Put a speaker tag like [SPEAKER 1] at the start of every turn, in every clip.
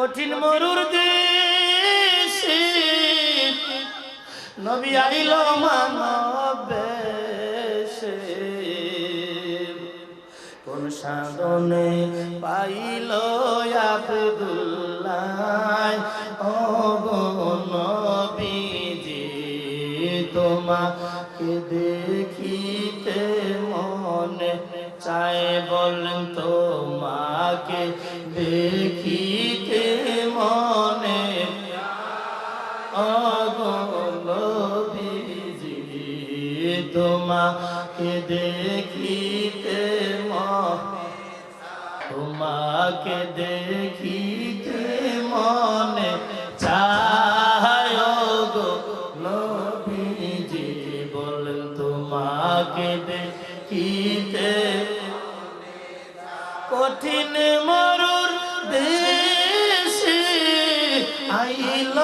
[SPEAKER 1] কঠিন মরুর দেশে নবী আইল মানবেশে কোন সাধনে পাইল আব্দুল্লাহ? ও নবীজি, তোমাকে দেখিতে মনে চায় বলেন তোমাকে দেখিতে মনে। অগলবিজি তোমাকে দেখিতে তোমাকে দেখিতে মনে চায় গো নবীজি বলেন তোমাকে দেখিতে কঠিন মরুর দেশে আইল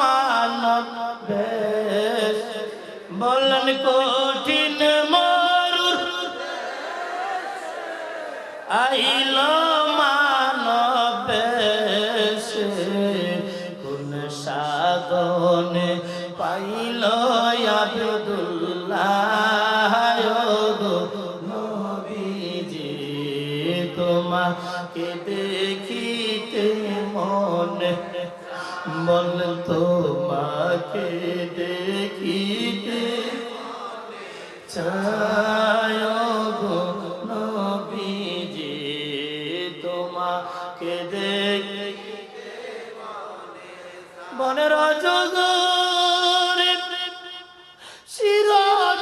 [SPEAKER 1] মানব বেশ বলেন কঠিন মরুর আইল মানব বেশে কোন সাধনে পাইল আব্দুল্লাহ তোমাকে দেখিতে মনে বল তোমাকে দেখিতে চায় গো নবীজি, তোমাকে দেখিতে বনের জগরে শির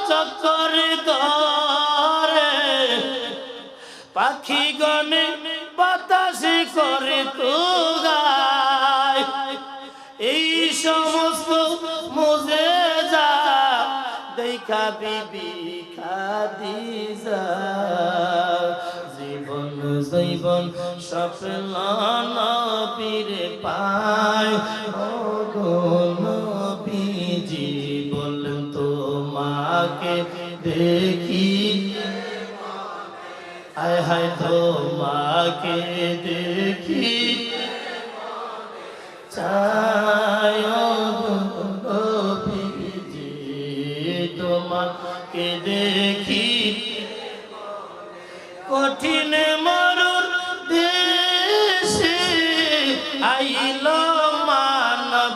[SPEAKER 1] চক্কর ধরে পাখি গনে বাতাসি করে তো গায় এই সমস্ত মজে যা দেখা বিবি খাদিজা। জীবন জীবন সফল নবীরে পায়। ও গো নবীজি বলেন তোমাকে দেখি। হায় হায় তোমাকে দেখি। চায় তোমাকে দেখি। কঠিন মরুর দেশে আইল মানব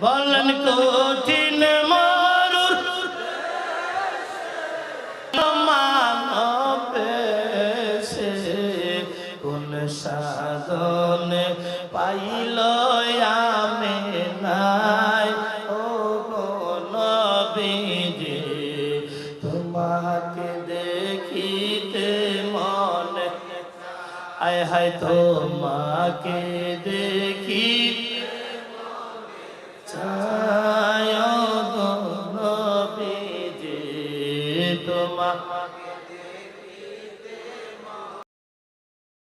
[SPEAKER 1] বলেন কঠিন মরুর তোমাকে দেখিতে মনে আয় হায় তোমাকে দেখি ছায় তো নবীজি তোমাকে